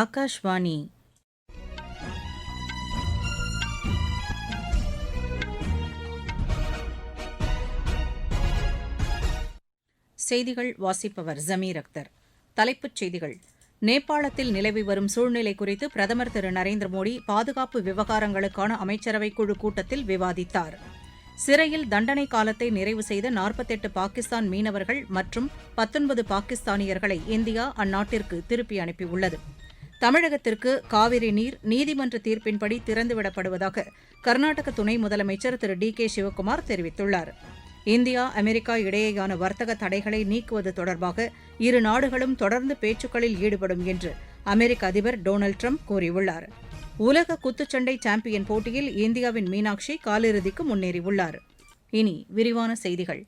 ஆகாஷ்வாணி. செய்திகள் வாசிப்பவர் ஜமீர் அக்தர். தலைப்புச் செய்திகள். நேபாளத்தில் நிலவி வரும் சூழ்நிலை குறித்து பிரதமர் திரு நரேந்திர மோடி பாதுகாப்பு விவகாரங்களுக்கான அமைச்சரவைக் குழு கூட்டத்தில் விவாதித்தார். சிறையில் தண்டனை காலத்தை நிறைவு செய்த நாற்பத்தெட்டு பாகிஸ்தான் மீனவர்கள் மற்றும் பத்தொன்பது பாகிஸ்தானியர்களை இந்தியா அந்நாட்டிற்கு திருப்பி அனுப்பியுள்ளது. தமிழகத்திற்கு காவிரி நீர் நீதிமன்ற தீர்ப்பின்படி திறந்துவிடப்படுவதாக கர்நாடக துணை முதலமைச்சர் திரு டி கே சிவக்குமார் தெரிவித்துள்ளார். இந்தியா அமெரிக்கா இடையேயான வர்த்தக தடைகளை நீக்குவது தொடர்பாக இரு நாடுகளும் தொடர்ந்து பேச்சுக்களில் ஈடுபடும் என்று அமெரிக்க அதிபர் டொனால்டு ட்ரம்ப் கூறியுள்ளார். உலக குத்துச்சண்டை சாம்பியன் போட்டியில் இந்தியாவின் மீனாட்சி காலிறுதிக்கு முன்னேறியுள்ளார். இனி விரிவான செய்திகள்.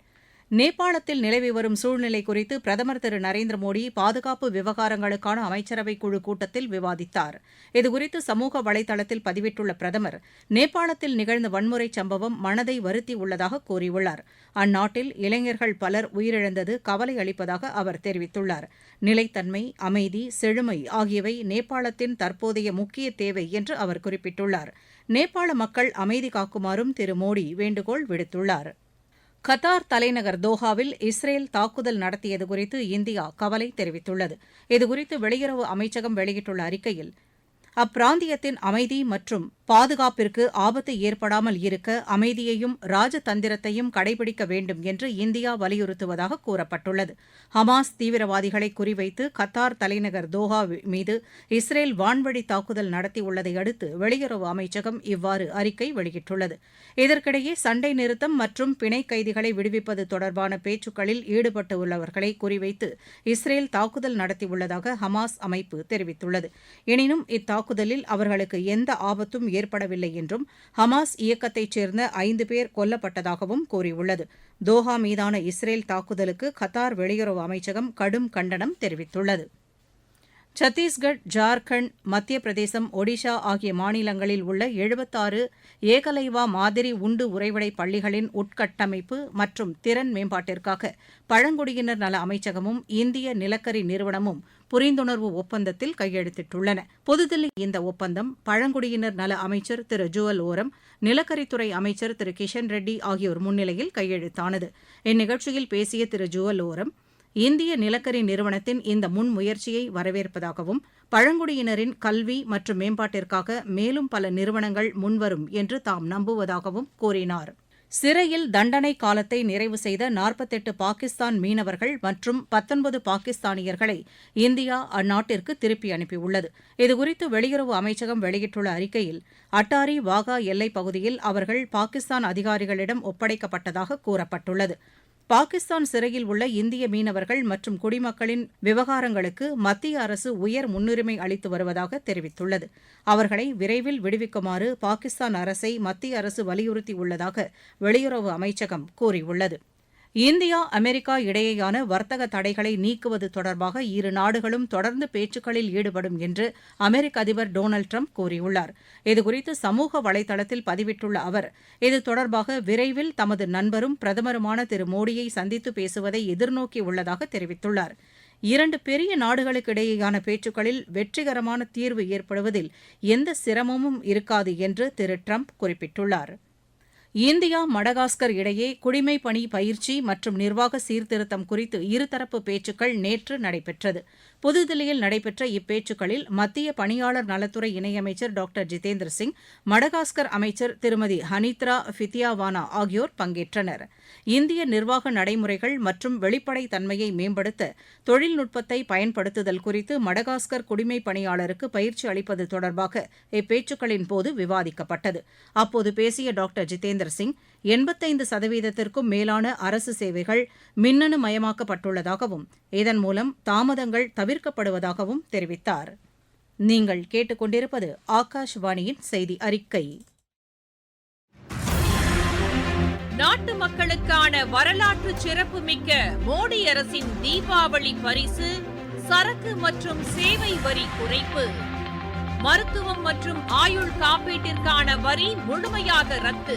நேபாளத்தில் நிலவி வரும் சூழ்நிலை குறித்து பிரதமர் திரு நரேந்திர மோடி பாதுகாப்பு விவகாரங்களுக்கான அமைச்சரவைக் குழு கூட்டத்தில் விவாதித்தார். இதுகுறித்து சமூக வலைதளத்தில் பதிவிட்டுள்ள பிரதமர் நேபாளத்தில் நிகழ்ந்த வன்முறை சம்பவம் மனதை வருத்தி உள்ளதாக கூறியுள்ளார். அந்நாட்டில் இளைஞர்கள் பலர் உயிரிழந்தது கவலை அளிப்பதாக அவர் தெரிவித்துள்ளார். நிலைத்தன்மை அமைதி செழுமை ஆகியவை நேபாளத்தின் தற்போதைய முக்கிய தேவை என்று அவர் குறிப்பிட்டுள்ளார். நேபாள மக்கள் அமைதி காக்குமாறும் திரு மோடி வேண்டுகோள் விடுத்துள்ளார். கத்தார் தலைநகர் தோஹாவில் இஸ்ரேல் தாக்குதல் நடத்தியது குறித்து இந்தியா கவலை தெரிவித்துள்ளது. இதுகுறித்து வெளியுறவு அமைச்சகம் வெளியிட்டுள்ள அறிக்கையில் அப்பிராந்தியத்தின் அமைதி மற்றும் பாதுகாப்பிற்கு ஆபத்து ஏற்படாமல் இருக்க அமைதியையும் ராஜதந்திரத்தையும் கடைபிடிக்க வேண்டும் என்று இந்தியா வலியுறுத்துவதாக கூறப்பட்டுள்ளது. ஹமாஸ் தீவிரவாதிகளை குறிவைத்து கத்தார் தலைநகர் தோஹா மீது இஸ்ரேல் வான்வழி தாக்குதல் நடத்தியுள்ளதை அடுத்து வெளியுறவு அமைச்சகம் இவ்வாறு அறிக்கை வெளியிட்டுள்ளது. இதற்கிடையே சண்டை நிறுத்தம் மற்றும் பிணை கைதிகளை விடுவிப்பது தொடர்பான பேச்சுக்களில் ஈடுபட்டுள்ளவர்களை குறிவைத்து இஸ்ரேல் தாக்குதல் நடத்தியுள்ளதாக ஹமாஸ் அமைப்பு தெரிவித்துள்ளது. எனினும் தாக்குதலில் அவர்களுக்கு எந்த ஆபத்தும் ஏற்படவில்லை என்றும் ஹமாஸ் இயக்கத்தைச் சேர்ந்த ஐந்து பேர் கொல்லப்பட்டதாகவும் கூறியுள்ளது. தோஹா மீதான இஸ்ரேல் தாக்குதலுக்கு கத்தார் வெளியுறவு அமைச்சகம் கடும் கண்டனம் தெரிவித்துள்ளது. சத்தீஸ்கர் ஜார்க்கண்ட் மத்திய பிரதேசம் ஒடிஷா ஆகிய மாநிலங்களில் உள்ள எழுபத்தாறு ஏகலைவா மாதிரி உண்டு உறைவிடை பள்ளிகளின் உட்கட்டமைப்பு மற்றும் திறன் மேம்பாட்டிற்காக பழங்குடியினர் நல அமைச்சகமும் இந்திய நிலக்கரி நிறுவனமும் புரிந்துணர்வு ஒப்பந்தத்தில் கையெழுத்திட்டுள்ளன. புதுதில்லி இந்த ஒப்பந்தம் பழங்குடியினர் நல அமைச்சர் திரு ஜுவல் ஓரம் நிலக்கரித்துறை அமைச்சர் திரு கிஷன் ரெட்டி ஆகியோர் முன்னிலையில் கையெழுத்தானது. இந்நிகழ்ச்சியில் பேசிய திரு ஜுவல் ஓரம் இந்திய நிலக்கரி நிறுவனத்தின் இந்த முன்முயற்சியை வரவேற்பதாகவும் பழங்குடியினரின் கல்வி மற்றும் மேம்பாட்டிற்காக மேலும் பல நிறுவனங்கள் முன்வரும் என்று தாம் நம்புவதாகவும் கூறினார். சிறையில் தண்டனை காலத்தை நிறைவு செய்த நாற்பத்தெட்டு பாகிஸ்தான் மீனவர்கள் மற்றும் பத்தொன்பது பாகிஸ்தானியர்களை இந்தியா அந்நாட்டிற்கு திருப்பி அனுப்பியுள்ளது. இதுகுறித்து வெளியுறவு அமைச்சகம் வெளியிட்டுள்ள அறிக்கையில் அட்டாரி வாகா எல்லைப் பகுதியில் அவர்கள் பாகிஸ்தான் அதிகாரிகளிடம் ஒப்படைக்கப்பட்டதாக கூறப்பட்டுள்ளது. பாகிஸ்தான் சிறையில் உள்ள இந்திய மீனவர்கள் மற்றும் குடிமக்களின் விவகாரங்களுக்கு மத்திய அரசு உயர் முன்னுரிமை அளித்து வருவதாக தெரிவித்துள்ளது. அவர்களை விரைவில் விடுவிக்குமாறு பாகிஸ்தான் அரசை மத்திய அரசு வலியுறுத்தியுள்ளதாக வெளியுறவு அமைச்சகம் கூறியுள்ளது. இந்தியா அமெரிக்கா இடையேயான வர்த்தக தடைகளை நீக்குவது தொடர்பாக இரு நாடுகளும் தொடர்ந்து பேச்சுக்களில் ஈடுபடும் என்று அமெரிக்க அதிபர் டொனால்டு ட்ரம்ப் கூறியுள்ளார். இதுகுறித்து சமூக வலைதளத்தில் பதிவிட்டுள்ள அவர் இது தொடர்பாக விரைவில் தமது நண்பரும் பிரதமருமான திரு மோடியை சந்தித்து பேசுவதை எதிர்நோக்கியுள்ளதாக தெரிவித்துள்ளார். இரண்டு பெரிய நாடுகளுக்கிடையேயான பேச்சுக்களில் வெற்றிகரமான தீர்வு ஏற்படுவதில் எந்த சிரமமும் இருக்காது என்று திரு ட்ரம்ப் குறிப்பிட்டுள்ளார். இந்தியா மடகாஸ்கர் இடையே குடிமை பணி பயிற்சி மற்றும் நிர்வாக சீர்திருத்தம் குறித்து இருதரப்பு பேச்சுக்கள் நேற்று நடைபெற்றது. புதுதில்லியில் நடைபெற்ற இப்பேச்சுக்களில் மத்திய பணியாளர் நலத்துறை இணையமைச்சர் டாக்டர் ஜிதேந்திர சிங் மடகாஸ்கர் அமைச்சர் திருமதி ஹனித்ரா ஃபித்தியாவானா ஆகியோர் பங்கேற்றனர். இந்திய நிர்வாக நடைமுறைகள் மற்றும் வெளிப்படை தன்மையை மேம்படுத்த தொழில்நுட்பத்தை பயன்படுத்துதல் குறித்து மடகாஸ்கர் குடிமை பணியாளருக்கு பயிற்சி அளிப்பது தொடர்பாக இப்பேச்சுக்களின் போது விவாதிக்கப்பட்டது. அப்போது பேசிய டாக்டர் ஜிதேந்திர ஜிதேந்திர சிங் எண்பத்தைந்து சதவீதத்திற்கும் மேலான அரசு சேவைகள் மின்னணு மயமாக்கப்பட்டுள்ளதாகவும் இதன் மூலம் தாமதங்கள் தவிர்க்கப்படுவதாகவும் தெரிவித்தார். நீங்கள் கேட்டுக்கொண்டிருப்பது ஆகாஷ்வாணியின் செய்தி அறிக்கை. நாட்டு மக்களுக்கான வரலாற்று சிறப்புமிக்க மோடி அரசின் தீபாவளி பரிசு சரக்கு மற்றும் சேவை வரி குறைப்பு மருத்துவம் மற்றும் ஆயுள் காப்பீட்டிற்கான வரி முழுமையாக ரத்து.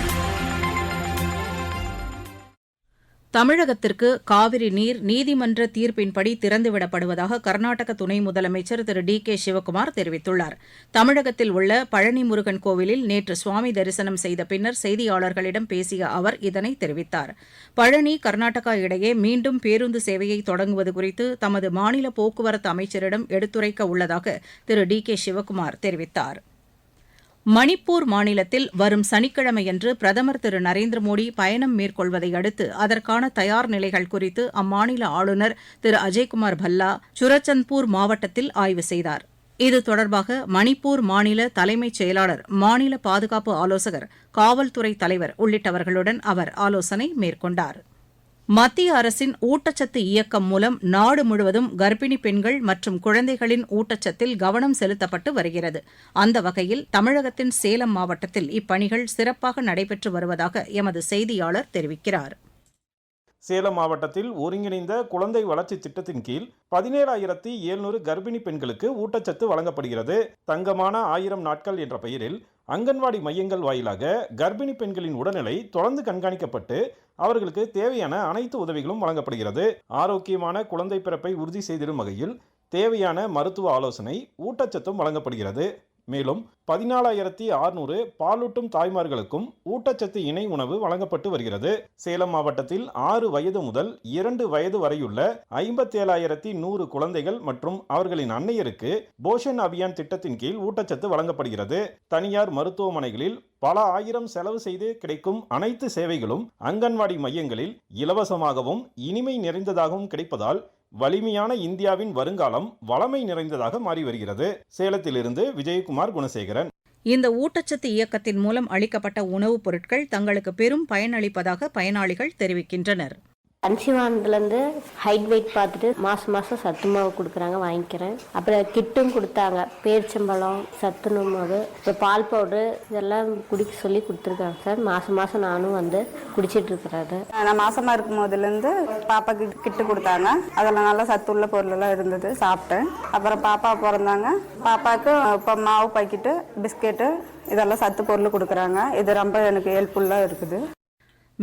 தமிழகத்திற்கு காவிரி நீர் நீதிமன்ற தீர்ப்பின்படி திறந்துவிடப்படுவதாக கர்நாடக துணை முதலமைச்சர் திரு டி கே சிவக்குமார் தெரிவித்துள்ளார். தமிழகத்தில் உள்ள பழனி முருகன் கோவிலில் நேற்று சுவாமி தரிசனம் செய்த பின்னர் செய்தியாளர்களிடம் பேசிய அவர் இதனை தெரிவித்தார். பழனி கர்நாடகா இடையே மீண்டும் பேருந்து சேவையை தொடங்குவது குறித்து தமது மாநில போக்குவரத்து அமைச்சரிடம் எடுத்துரைக்க உள்ளதாக திரு டி கே சிவக்குமார் தெரிவித்தார். மணிப்பூர் மாநிலத்தில் வரும் சனிக்கிழமையன்று பிரதமர் திரு நரேந்திர மோடி பயணம் மேற்கொள்வதை அடுத்து அதற்கான தயார் நிலைகள் குறித்து அம்மாநில ஆளுநர் திரு அஜய்குமார் பல்லா சுரச்சந்த்பூர் மாவட்டத்தில் ஆய்வு செய்தார். இது தொடர்பாக மணிப்பூர் மாநில தலைமைச் செயலாளர் மாநில பாதுகாப்பு ஆலோசகர் காவல்துறை தலைவர் உள்ளிட்டவர்களுடன் அவர் ஆலோசனை மேற்கொண்டார். மத்திய அரசின் ஊட்டச்சத்து இயக்கம் மூலம் நாடு முழுவதும் கர்ப்பிணி பெண்கள் மற்றும் குழந்தைகளின் ஊட்டச்சத்தில் கவனம் செலுத்தப்பட்டு வருகிறது. அந்த வகையில் தமிழகத்தின் சேலம் மாவட்டத்தில் இப்பணிகள் சிறப்பாக நடைபெற்று வருவதாக எமது செய்தியாளர் தெரிவிக்கிறார். சேலம் மாவட்டத்தில் ஒருங்கிணைந்த குழந்தை வளர்ச்சி திட்டத்தின் கீழ் பதினேழாயிரத்தி எழுநூறு கர்ப்பிணி பெண்களுக்கு ஊட்டச்சத்து வழங்கப்படுகிறது. தங்கமான ஆயிரம் நாட்கள் என்ற பெயரில் அங்கன்வாடி மையங்கள் வாயிலாக கர்ப்பிணி பெண்களின் உடல்நிலை தொடர்ந்து கண்காணிக்கப்பட்டு அவர்களுக்கு தேவையான அனைத்து உதவிகளும் வழங்கப்படுகிறது. ஆரோக்கியமான குழந்தை பிறப்பை உறுதி செய்திடும் வகையில் தேவையான மருத்துவ ஆலோசனை ஊட்டச்சத்தும் வழங்கப்படுகிறது. மேலும் பதினாலாயிரத்தி அறுநூறு பாலூட்டும் தாய்மார்களுக்கும் ஊட்டச்சத்து இணை உணவு வழங்கப்பட்டு வருகிறது. சேலம் மாவட்டத்தில் ஆறு வயது முதல் இரண்டு வயது வரையுள்ள ஐம்பத்தேழாயிரத்தி நூறு குழந்தைகள் மற்றும் அவர்களின் அன்னையருக்கு போஷன் அபியான் திட்டத்தின் கீழ் ஊட்டச்சத்து வழங்கப்படுகிறது. தனியார் மருத்துவமனைகளில் பல ஆயிரம் செலவு செய்து கிடைக்கும் அனைத்து சேவைகளும் அங்கன்வாடி மையங்களில் இலவசமாகவும் இனிமை நிறைந்ததாகவும் கிடைப்பதால் வலிமையான இந்தியாவின் வருங்காலம் வளமை நிறைந்ததாக மாறி வருகிறது. சேலத்திலிருந்து விஜயகுமார் குணசேகரன். இந்த ஊட்டச்சத்து இயக்கத்தின் மூலம் அளிக்கப்பட்ட உணவுப் பொருட்கள் தங்களுக்கு பெரும் பயனளிப்பதாக பயனாளிகள் தெரிவிக்கின்றனர். கன்சிவானதுலேருந்து ஹைட் வெயிட் பார்த்துட்டு மாதம் மாதம் சத்து மாவு கொடுக்குறாங்க வாங்கிக்கிறேன். அப்புறம் கிட்டும் கொடுத்தாங்க. பேரிச்சம்பழம் சத்துணவு மாவு இப்போ பால் பவுடரு இதெல்லாம் குடிக்க சொல்லி கொடுத்துருக்காங்க சார். மாதம் மாதம் நானும் வந்து குடிச்சிட்டு இருக்கிறாரு நான் மாதமாக இருக்கும் போதுலேருந்து பாப்பாக்கு கிட்டு கொடுத்தாங்க. அதில் நல்லா சத்துள்ள பொருளெல்லாம் இருந்தது சாப்பிட்டேன். அப்புறம் பாப்பா பிறந்தாங்க. பாப்பாவுக்கு இப்போ மாவு பாக்கெட்டு பிஸ்கெட்டு இதெல்லாம் சத்து பொருள் கொடுக்குறாங்க. இது ரொம்ப எனக்கு ஹெல்ப்ஃபுல்லாக இருக்குது.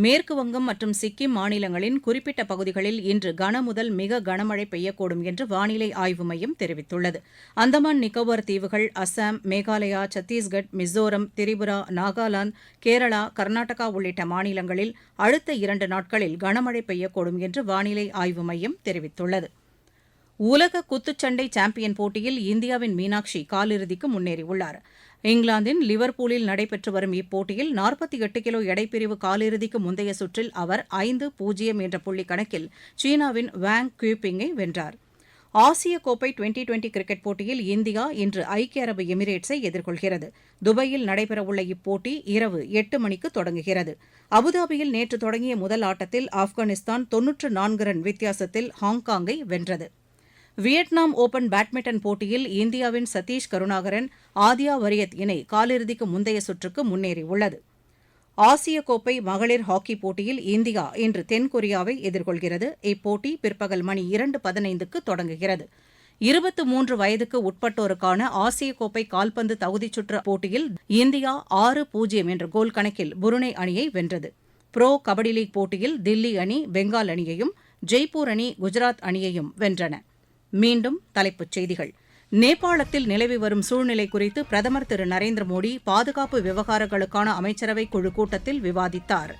மேற்கு வங்கம் மற்றும் சிக்கிம் மாநிலங்களின் குறிப்பிட்ட பகுதிகளில் இன்று கனமுதல் மிக கனமழை பெய்யக்கூடும் என்று வானிலை ஆய்வு மையம் தெரிவித்துள்ளது. அந்தமான் நிக்கோபார் தீவுகள் அசாம் மேகாலயா சத்தீஸ்கட் மிசோரம் திரிபுரா நாகாலாந்து கேரளா கர்நாடகா உள்ளிட்ட மாநிலங்களில் அடுத்த இரண்டு நாட்களில் கனமழை பெய்யக்கூடும் என்று வானிலை ஆய்வு மையம் தெரிவித்துள்ளது. உலக குத்துச்சண்டை சாம்பியன் போட்டியில் இந்தியாவின் மீனாட்சி காலிறுதிக்கு முன்னேறியுள்ளாா் இங்கிலாந்தின் லிவர்பூலில் நடைபெற்று வரும் இப்போட்டியில் நாற்பத்தி எட்டு கிலோ எடைப்பிரிவு காலிறுதிக்கு முந்தைய சுற்றில் அவர் ஐந்து பூஜ்ஜியம் என்ற புள்ளி கணக்கில் சீனாவின் வாங் கியூபிங்கை வென்றார். ஆசிய கோப்பை டுவெண்டி டுவெண்டி கிரிக்கெட் போட்டியில் இந்தியா இன்று ஐக்கிய அரபு எமிரேட்ஸை எதிர்கொள்கிறது. துபாயில் நடைபெறவுள்ள இப்போட்டி இரவு எட்டு மணிக்கு தொடங்குகிறது. அபுதாபியில் நேற்று தொடங்கிய முதல் ஆட்டத்தில் ஆப்கானிஸ்தான் தொன்னூற்று நான்கு ரன் வித்தியாசத்தில் ஹாங்காங்கை வென்றது. வியட்நாம் ஓபன் பேட்மிண்டன் போட்டியில் இந்தியாவின் சதீஷ் கருணாகரன் ஆதியா வரியத் இணை காலிறுதிக்கு முந்தைய சுற்றுக்கு முன்னேறியுள்ளது. ஆசிய கோப்பை மகளிர் ஹாக்கி போட்டியில் இந்தியா இன்று தென்கொரியாவை எதிர்கொள்கிறது. இப்போட்டி பிற்பகல் மணி இரண்டு பதினைந்துக்கு தொடங்குகிறது. இருபத்து மூன்று வயதுக்கு உட்பட்டோருக்கான ஆசிய கோப்பை கால்பந்து தகுதிச்சுற்று போட்டியில் இந்தியா ஆறு பூஜ்ஜியம் என்ற கோல் கணக்கில் புருணை அணியை வென்றது. புரோ கபடி லீக் போட்டியில் தில்லி அணி பெங்கால் அணியையும் ஜெய்ப்பூர் அணி குஜராத் அணியையும் வென்றன. மீண்டும் தலைப்புச் செய்திகள். நேபாளத்தில் நிலவி வரும் சூழ்நிலை குறித்து பிரதமர் திரு நரேந்திர மோடி பாதுகாப்பு விவகாரங்களுக்கான அமைச்சரவை குழு கூட்டத்தில் விவாதித்தார்.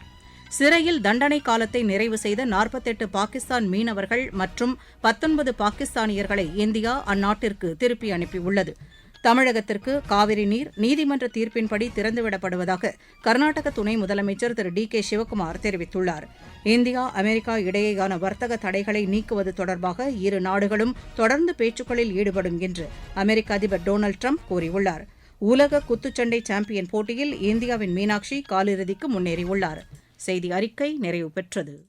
சிறையில் தண்டனை காலத்தை நிறைவு செய்த நாற்பத்தெட்டு பாகிஸ்தான் மீனவர்கள் மற்றும் பத்தொன்பது பாகிஸ்தானியர்களை இந்தியா அந்நாட்டிற்கு திருப்பி அனுப்பியுள்ளது. தமிழகத்திற்கு காவிரி நீர் நீதிமன்ற தீர்ப்பின்படி திறந்துவிடப்படுவதாக கர்நாடக துணை முதலமைச்சர் திரு டி கே சிவக்குமார் தெரிவித்துள்ளார். இந்தியா அமெரிக்கா இடையேயான வர்த்தக தடைகளை நீக்குவது தொடர்பாக இரு நாடுகளும் தொடர்ந்து பேச்சுக்களில் ஈடுபடும் என்று அமெரிக்க அதிபர் டொனால்டு ட்ரம்ப் கூறியுள்ளார். உலக குத்துச்சண்டை சாம்பியன் போட்டியில் இந்தியாவின் மீனாட்சி காலிறுதிக்கு முன்னேறியுள்ளார். செய்தி அறிக்கை நிறைவு பெற்றது.